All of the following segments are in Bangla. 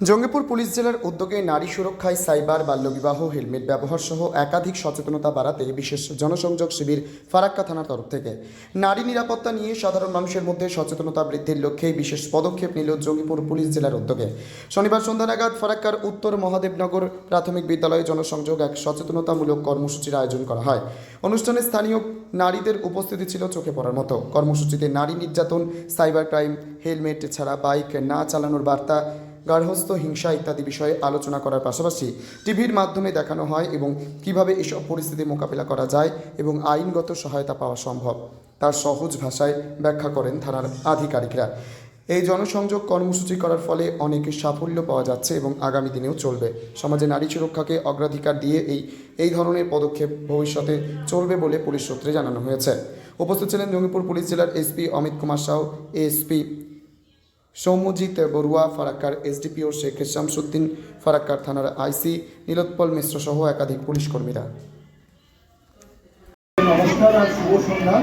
জঙ্গিপুর পুলিশ জেলার উদ্যোগে নারী সুরক্ষায় সাইবার বাল্যবিবাহ, হেলমেট ব্যবহার সহ একাধিক সচেতনতা বাড়াতে বিশেষ জনসংযোগ শিবির ফারাক্কা থানার তরফ থেকে। নারী নিরাপত্তা নিয়ে সাধারণ মানুষের মধ্যে সচেতনতা বৃদ্ধির লক্ষ্যে বিশেষ পদক্ষেপ নিল জঙ্গিপুর পুলিশ জেলার উদ্যোগে। শনিবার সন্ধ্যা নাগাদ ফারাক্কার উত্তর মহাদেবনগর প্রাথমিক বিদ্যালয়ে জনসংযোগ এক সচেতনতামূলক কর্মসূচির আয়োজন করা হয়। অনুষ্ঠানে স্থানীয় নারীদের উপস্থিতি ছিল চোখে পড়ার মতো। কর্মসূচিতে নারী নির্যাতন, সাইবার ক্রাইম, হেলমেট ছাড়া বাইক না চালানোর বার্তা গার্হস্থ্য, হিংসা ইত্যাদি বিষয়ে আলোচনা করার পাশাপাশি টিভির মাধ্যমে দেখানো হয় এবং কীভাবে এসব পরিস্থিতি মোকাবিলা করা যায় এবং আইনগত সহায়তা পাওয়া সম্ভব, তার সহজ ভাষায় ব্যাখ্যা করেন থানার আধিকারিকরা। এই জনসংযোগ কর্মসূচি করার ফলে অনেক সাফল্য পাওয়া যাচ্ছে এবং আগামী দিনেও চলবে। সমাজে নারী সুরক্ষাকে অগ্রাধিকার দিয়ে এই এই ধরনের পদক্ষেপ ভবিষ্যতে চলবে বলে পুলিশ সূত্রে জানানো হয়েছে। উপস্থিত ছিলেন জঙ্গিপুর পুলিশ জেলার এসপি অমিত কুমার সাউ এএসপি সৌম্যজিৎ বড়ুয়া ফারাক্কার এসডিপিও শেখ শামসুদ্দিন ফারাক্কার থানার আইসি নীলোৎপল মিশ্র সহ একাধিক পুলিশ কর্মীরা। নমস্কার আর শুভ সন্ধ্যা।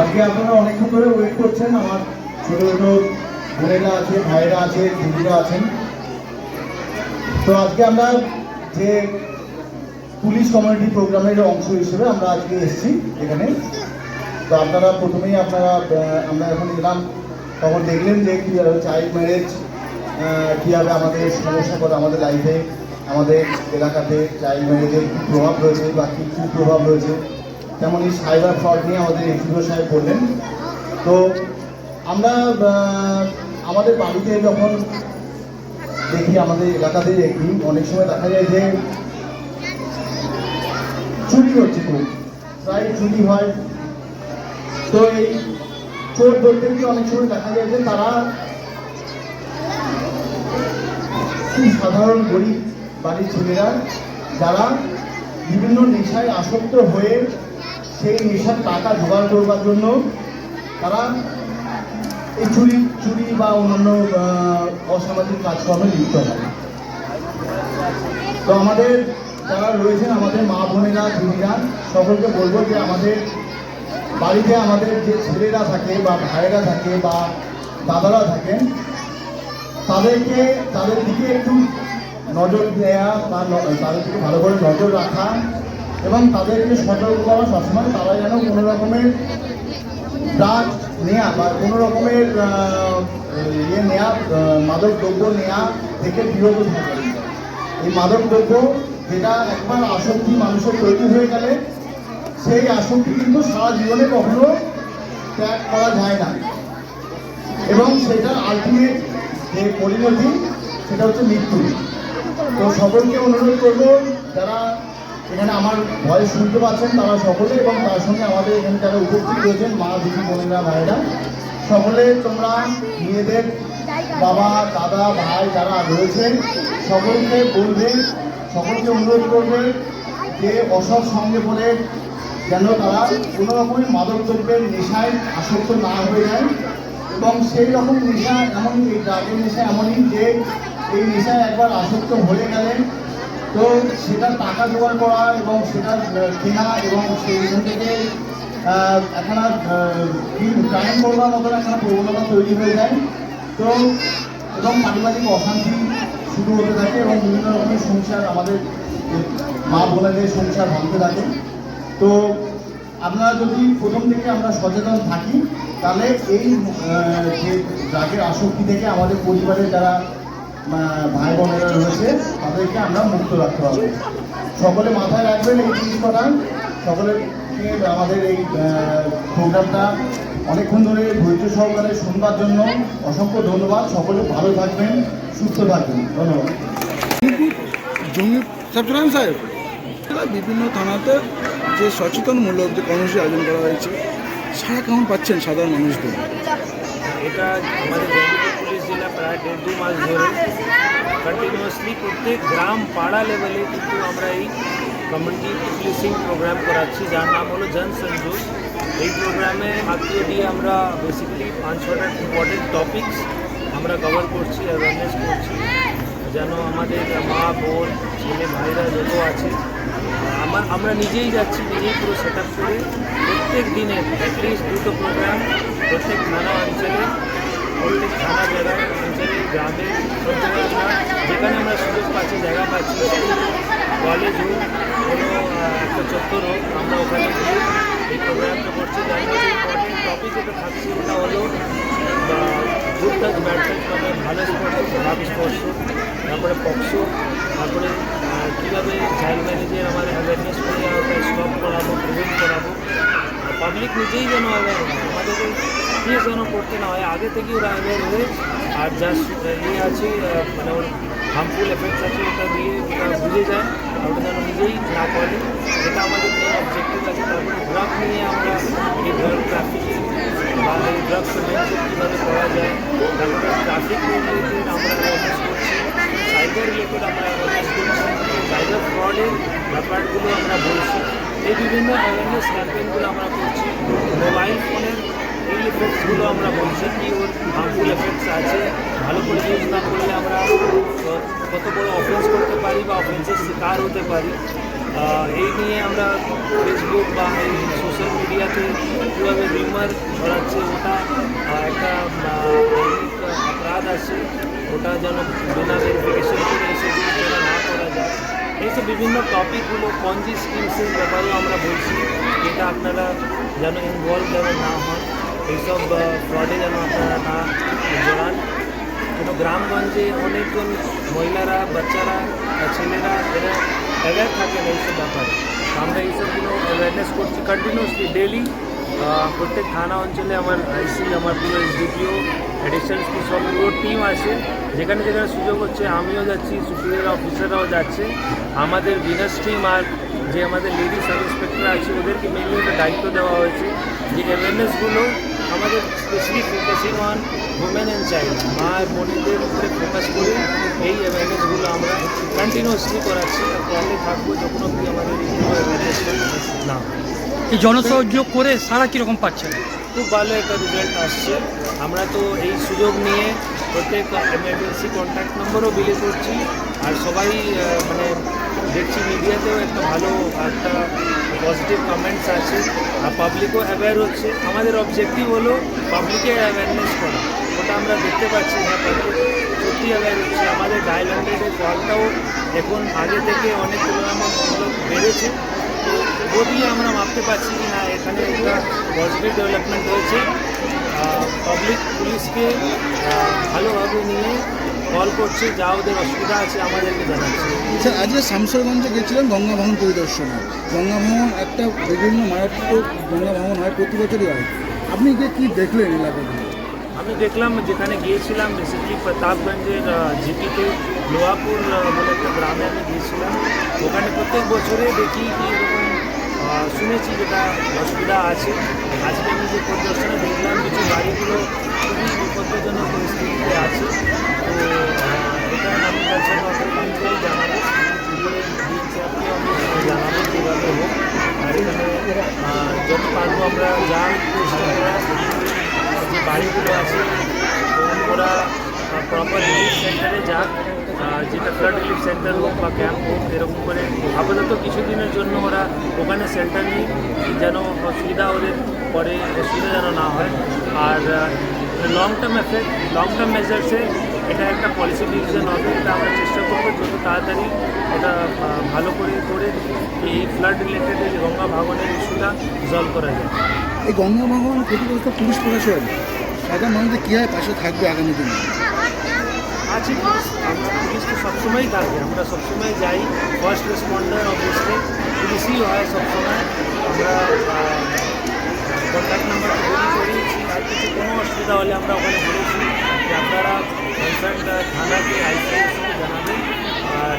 আজকে আপনারা অনেকক্ষণ ধরে ওয়েট করছেন, আমার ছোট ছোট বোনেরা আছে, ভাইয়েরা আছে, দিদিরা আছেন। তো আজকে আমরা যে পুলিশ কমিউনিটি প্রোগ্রামের অংশ হিসেবে আমরা আজকে এসেছি এখানে। তো আপনারা প্রথমেই আপনারা আমরা এখন এলাম। তখন দেখলেন যে কীভাবে চাইল্ড ম্যারেজ কীভাবে আমাদের সমস্যা করে আমাদের লাইফে আমাদের এলাকাতে চাইল্ড ম্যারেজের কী প্রভাব রয়েছে বা কী কী প্রভাব রয়েছে। তেমনই সাইবার ফ্রড নিয়ে আমাদের এসিও সাহেব বললেন। তো আমরা আমাদের বাড়িতে যখন দেখি আমাদের এলাকাতে দেখি, অনেক সময় দেখা যায় যে চুরি হচ্ছে খুব। প্রায় চুরি হয়। তো এই চোর ধরতে গিয়ে অনেক সময় দেখা যায় যে তারা সাধারণ গরিব বাড়ির ছেলেরা যারা বিভিন্ন নেশায় আসক্ত হয়ে সেই নেশার টাকা জোগাড় করবার জন্য তারা এই চুরি চুরি বা অন্যান্য অসামাজিক কাজকর্মে লিপ্ত হয়। তো আমাদের যারা রয়েছেন, আমাদের মা বোনেরা, দিদিরা, সকলকে বলব যে আমাদের বাড়িতে আমাদের যে ছেলেরা থাকে বা ভাইয়েরা থাকে বা দাদারা থাকেন, তাদেরকে, তাদের দিকে একটু নজর দেওয়া বা তাদের দিকে ভালো করে নজর রাখা এবং তাদেরকে সতর্ক করা সবসময়, তারা যেন কোনো রকমের ড্রাগ নেয়া বা কোনো রকমের ইয়ে নেয়া মাদক দ্রব্য নেয়া থেকে বিরত থাকে এই মাদক দ্রব্য যেটা একবার আসক্তি মানুষের তৈরি হয়ে গেলে সেই আসনটি কিন্তু সারা জীবনে কখনো ত্যাগ করা যায় না। এবং সেটার আলটিমেট যে পরিণতি, সেটা হচ্ছে মৃত্যু। তো সকলকে অনুরোধ করব, যারা এখানে আমার ভয়েস শুনতে পাচ্ছেন, তারা সকলে এবং তার সঙ্গে আমাদের এখানে যারা উপস্থিত রয়েছেন, মা, দিদি, বোনেরা ভাইরা সকলে তোমরা মেয়েদের বাবা, দাদা, ভাই যারা রয়েছেন, সকলকে বলবে, সকলকে অনুরোধ করবে যে অসৎ সঙ্গে বলে যেন তারা কোনো রকমের মাদক দ্রব্যের নেশায় আসক্ত না হয়ে যায় এবং সেই রকম নেশা এমন ড্রাগের নেশা এমনই যে এই নেশায় একবার আসক্ত হয়ে গেলে তো সেটা টাকা জোগাড় করা এবং সেটা কেনা এবং সেইখান থেকে একখানা ক্রাইম করবার মতন একটা প্রবণতা তৈরি হয়ে যায়। তো এবং পারিবারিক অশান্তি শুরু হতে থাকে এবং বিভিন্ন রকমের সংসার আমাদের মা বোনেদের সংসার ভাঙতে থাকে। তো আপনারা যদি প্রথম থেকে আমরা সচেতন থাকি তাহলে এই যে ড্রাগের আসক্তি থেকে আমাদের পরিবারের যারা ভাই বোনেরা রয়েছে তাদেরকে আমরা মুক্ত রাখতে হবে। সকলে মাথায় রাখবেন এই জিনিস কথা সকলেকে আমাদের এই প্রোগ্রামটা অনেকক্ষণ ধরে ধৈর্য সহকারে শুনবার জন্য অসংখ্য ধন্যবাদ। সকলে ভালো থাকবেন সুস্থ থাকবেন। ধন্যবাদ। জঙ্গি সাহেব বিভিন্ন থানাতে যে সচেতনমূলক যে কর্মসূচি আয়োজন করা হয়েছে, সারা কেমন পাচ্ছেন সাধারণ মানুষদের এটা আমাদের জঙ্গিপুর পুলিশ জেলা প্রায় দেড় দু মাস কন্টিনিউয়াসলি প্রত্যেক গ্রাম পাড়া লেভেলে কিন্তু আমরা এই কমিউনিটি পুলিশিং প্রোগ্রাম করাচ্ছি। যার নাম হলো জন সংযোগ এই প্রোগ্রামে আত্মীয় দিয়ে আমরা বেসিক্যালি পাঁচ ছটা ইম্পর্টেন্ট টপিকস আমরা কভার করছি অ্যাওয়ারনেস করছি। যেন আমাদের মা, বোন, ছেলে, ভাইরা যত আছে আমার আমরা নিজেই যাচ্ছি নিজেই পুরো সেট আপ করে প্রত্যেক দিনে অ্যাটলিস্ট দুটো প্রোগ্রাম প্রত্যেক থানা অঞ্চলে, প্রত্যেক থানা জায়গায় অঞ্চলে, গ্রামে যেখানে আমরা সুযোগ পাচ্ছি, জায়গা পাচ্ছি কলেজ হোক, কোনো একটা চত্বর হোক, আমরা ওখানে গিয়ে এই প্রোগ্রামটা করছি। যার মধ্যে ইম্পর্টেন্ট টপিক যেটা থাকছে ওটা হলো মানে ভালো স্পর্শ খারাপ স্পর্শ তারপরে পক্সো তারপরে কীভাবে চাইল্ড ম্যারেজের আমার অ্যাওয়ারনেস করে ওটা স্টপ করাবো প্রিভেন্ট করাবো পাবলিক নিজেই যেন অ্যাওয়ার হয় আমাদেরকে দিয়ে যেন করতে না হয়। আগে থেকেই ওরা অ্যাওয়ার হয়ে আর সু- ইয়ে আছে মানে ওর হার্মফুল এফেক্টস আছে ওটা দিয়ে ওটা বুঝে যায়। আর ওটা যেন নিজেই না করে। এটা আমাদের মেন অবজেক্টিভ আছে। তারপরে ড্রাগ নিয়ে আমরা এই ড্রাগ ট্রাফিকিং বা এই ড্রাগ কীভাবে করা যায় তারপরে ট্রাফিক রিলেটেড আমরা অ্যাওয়ারনেস করছি সাইবার রিলেটেড আমরা অ্যাওয়ারনেস করছি সাইবার ফ্রডের ব্যাপারগুলো আমরা বলছি। এই বিভিন্ন অ্যাওয়ারনেস ক্যাম্পেইনগুলো আমরা করছি। মোবাইল ফোনের এই এফেক্টসগুলো আমরা বলছি কি ওর হার্মফুল এফেক্টস আছে। ভালো করে ইউজ না করলে আমরা কত বড় অফেন্স করতে পারি বা অফেন্সের শিকার হতে পারি। এই নিয়ে আমরা ফেসবুক বা এই সোশ্যাল মিডিয়াতে কীভাবে রিউমার ছড়াচ্ছে ওটা একটা অপরাধ আছে। ওটা যেন বিনা ভেরিফিকেশন করে যেন না করা যায়। এইসব বিভিন্ন টপিকগুলো পঞ্জি স্কিমসের ব্যাপারেও আমরা বলছি যেটা আপনারা যেন ইনভলভ যেন না হন, এইসব ফ্রডে যেন আপনারা না জড়ান। কিন্তু গ্রামগঞ্জে অনেকজন মহিলারা, বাচ্চারা ছেলেরা, এরা অ্যাওয়্যার থাকে না এইসব ব্যাপারে। আমরা এইসবগুলো অ্যাওয়ারনেস করছি কন্টিনিউসলি ডেলি প্রত্যেক থানা অঞ্চলে আমার আইসি, আমার পুরো এসডিপিও অ্যাডিশনাল কি সব পুরো টিম আছে। যেখানে যেখানে সুযোগ হচ্ছে আমিও যাচ্ছি সুপিরিয়র অফিসাররাও যাচ্ছে। আমাদের বিনাস টিম আর যে আমাদের লেডি সাব ইন্সপেক্টর আছে, ওদেরকে মেনলি একটা দায়িত্ব দেওয়া হয়েছে যে অ্যাওয়ারনেসগুলো আমাদের specially focusing on women and child মা বোনেদের উপরে ফোকাস করে এই অ্যাওয়ারনেসগুলো আমরা কন্টিনিউয়াসলি করাচ্ছি। আর করতে থাকব যখন অব্দি আমাদের এইগুলো অ্যাওয়ারনেসটা না। এই জনসহযোগ করে সারা কীরকম পাচ্ছেন খুব ভালো একটা রেজাল্ট আসছে। আমরা তো এই সুযোগ নিয়ে প্রত্যেক এমার্জেন্সি কন্ট্যাক্ট নম্বরও বিলি করছি। আর সবাই মানে দেখছি মিডিয়াতেও একটা ভালো একটা পজিটিভ কমেন্টস আছে। আর পাবলিকও অ্যাওয়্যার হচ্ছে। আমাদের অবজেক্টিভ হলো পাবলিকে অ্যাওয়ারনেস করা। ওটা আমরা দেখতে পাচ্ছি না পাবলিক সত্যি অ্যাওয়্যার হচ্ছে। আমাদের ডায়াল হান্ড্রেডের কলটাও এখন আগে থেকে অনেক তুলনামূলক বেড়েছে। বদলে আমরা মাপতে পারছি কি না এখানে একটা পজিটিভ ডেভেলপমেন্ট হয়েছে। পাবলিক পুলিশকে ভালোভাবে নিয়ে কল করছে যা ওদের অসুবিধা আছে আমাদেরকে জানাচ্ছে। স্যার আজকে শামসরগঞ্জে গেছিলেন গঙ্গা ভবন পরিদর্শনে। গঙ্গা ভবন একটা বিভিন্ন মারাত্মক গঙ্গা ভবন হয় প্রতি বছরই হয়। আপনি গিয়ে কী দেখলেন এলাকাতে আমি দেখলাম যেখানে গিয়েছিলাম বেসিকলি প্রতাপগঞ্জের জিপিতে লোহাপুর বলে একটা গ্রামে আমি গিয়েছিলাম। ওখানে প্রত্যেক বছরে দেখি কি এরকম শুনেছি যেটা অসুবিধা আছে। আজকে আমি যে পরিদর্শনে দেখলাম কিছু বাড়িগুলো খুবই বিপজ্জনক পরিস্থিতিতে আছে তো আহ, এটা আমি পঞ্চায়েত অথরিটিকেও জানাব উপরে ডিএমসিআরকেও আমি জানাব কীভাবে হোক আর এখানে আহ, যত পারব আমরা যা চেষ্টা করা যে বাড়িগুলো আছে ওরা প্রপার রিলিফ সেন্টারে যাক আহ, যেটা ফ্লাড রিলিফ সেন্টার হোক বা ক্যাম্প হোক, এরকম করে আপাতত কিছুদিনের জন্য ওরা ওখানে সেন্টার নিই যেন অসুবিধা ওদের পরে, অসুবিধা যেন না হয়। আর long term effect long term মেজার্সে এটা একটা পলিসি ডিসিশন হবে, এটা আমরা চেষ্টা করব যত তাড়াতাড়ি এটা ভালো করে করে এই ফ্লাড রিলেটেড এই গঙ্গা ভাগনের ইস্যুটা সলভ করা যায়। এই গঙ্গা ভবন ক্ষতিগ্রস্ত পুলিশ প্রশাসন, সাধারণ মানুষদের কীভাবে পাশে থাকবে আগামী দিনে? আছে। পুলিশ তো সবসময়ই থাকে। আমরা সবসময় যাই। ফার্স্ট রেসপন্ডার অবভিয়াসলি পুলিশই হয় সবসময়। আমরা কন্ট্যাক্ট নাম্বার বলি করিয়েছি আর কিছু কোনো অসুবিধা হলে আমরা ওখানে বলেছি যে আপনারা কনসার্ন থানাকে আইসিআইসিকে জানাবেন। আর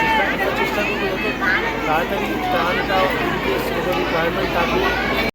চেষ্টা আমরা চেষ্টা করব তাড়াতাড়ি কোনো রিকোয়ারমেন্ট থাকলে